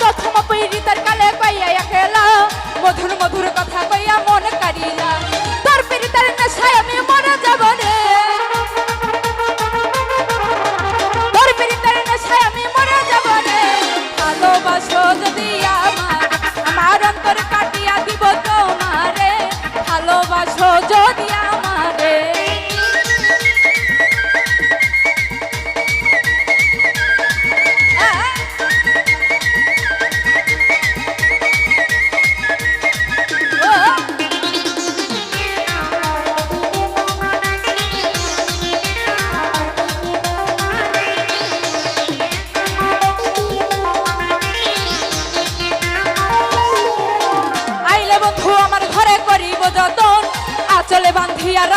প্রথম পীড়িতার কালে পাইয়া একেলা মধুর মধুর কথা কইয়া মনে কারিলা তোর পীড়িতার নেশায় আমি মরে যাব রে তোর পীড়িতার নেশায় আমি মরে যাব রে ভালোবাসো যদি আমার আমার অন্তর কাটিয়া দিব তোমারে ভালোবাসো যদি আমারে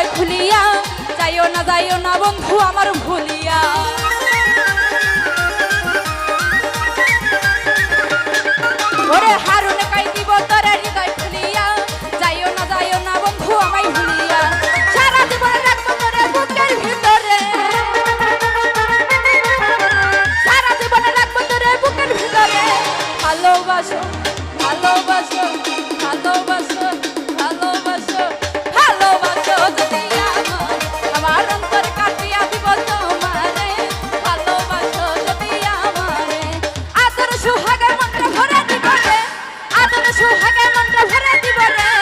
হৃদয় খুলিয়া যাইও না যাইও না বন্ধু, আমার ভুলিয়া। ওরে হারুন কাই দিব তোর হৃদয় খুলিয়া। যাইও না যাইও না বন্ধু, আমায় ভুলিয়া। সারা জীবন রাখব তোরে বুকের ভিতরে। সারা জীবন রাখব তোরে বুকের ভিতরে। ভালোবাসো। সুহাগে মনটা ভরে দিব রে।